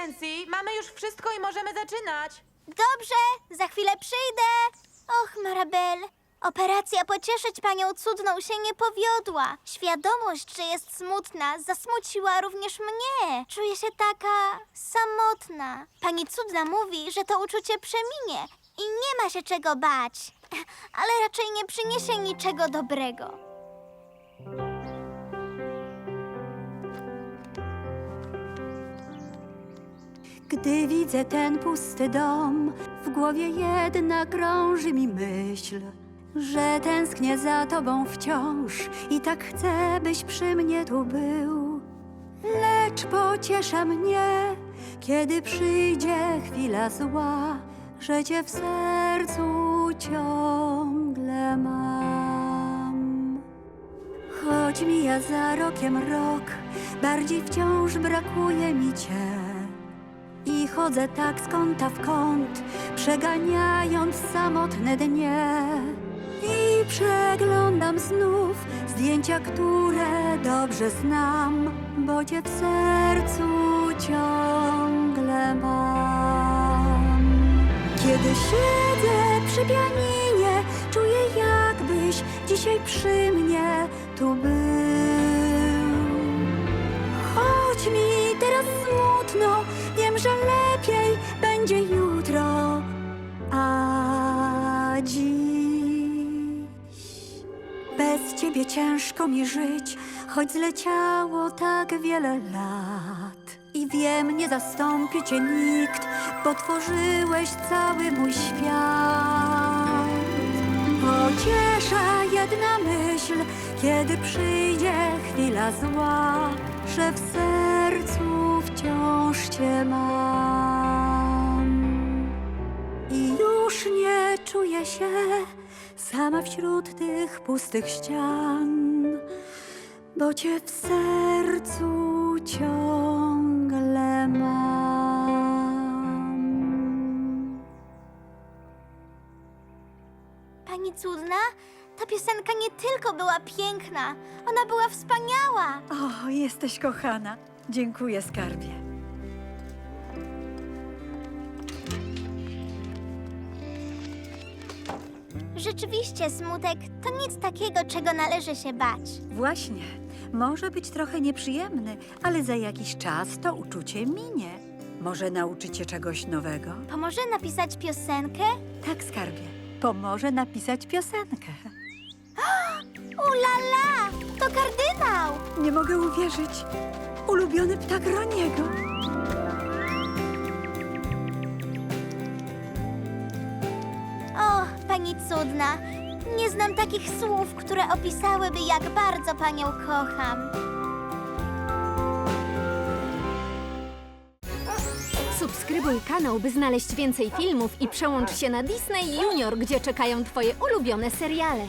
Nancy. Mamy już wszystko i możemy zaczynać. Dobrze, za chwilę przyjdę. Och, Marabel, operacja pocieszyć panią cudną się nie powiodła. Świadomość, że jest smutna, zasmuciła również mnie. Czuję się taka samotna. Pani cudna mówi, że to uczucie przeminie i nie ma się czego bać. Ale raczej nie przyniesie niczego dobrego. Gdy widzę ten pusty dom, w głowie jedna krąży mi myśl, że tęsknię za tobą wciąż i tak chcę, byś przy mnie tu był. Lecz pociesza mnie, kiedy przyjdzie chwila zła, że cię w sercu ciągle mam. Choć mija za rokiem rok, bardziej wciąż brakuje mi cię. Chodzę tak z kąta w kąt, przeganiając samotne dnie. I przeglądam znów zdjęcia, które dobrze znam, bo cię w sercu ciągle mam. Kiedy siedzę przy pianinie, czuję jakbyś dzisiaj przy mnie tu był. Choć mi teraz smutno, wiem, że lepiej będzie jutro, a dziś bez ciebie ciężko mi żyć, choć zleciało tak wiele lat. I wiem, nie zastąpi cię nikt, bo tworzyłeś cały mój świat. Pociesza jedna myśl, kiedy przyjdzie chwila zła, że w sercu wciąż cię mam. I już nie czuję się sama wśród tych pustych ścian, bo cię w sercu ciągle mam. Pani cudna, ta piosenka nie tylko była piękna, ona była wspaniała. O, jesteś kochana. Dziękuję, skarbie. Rzeczywiście, smutek to nic takiego, czego należy się bać. Właśnie. Może być trochę nieprzyjemny, ale za jakiś czas to uczucie minie. Może nauczy cię czegoś nowego? Pomoże napisać piosenkę? Tak, skarbie. Pomoże napisać piosenkę. Ulala! To kardynał! Nie mogę uwierzyć. Ulubiony ptak Roniego. O, pani cudna, nie znam takich słów, które opisałyby, jak bardzo panią kocham. Subskrybuj kanał, by znaleźć więcej filmów i przełącz się na Disney Junior, gdzie czekają Twoje ulubione seriale.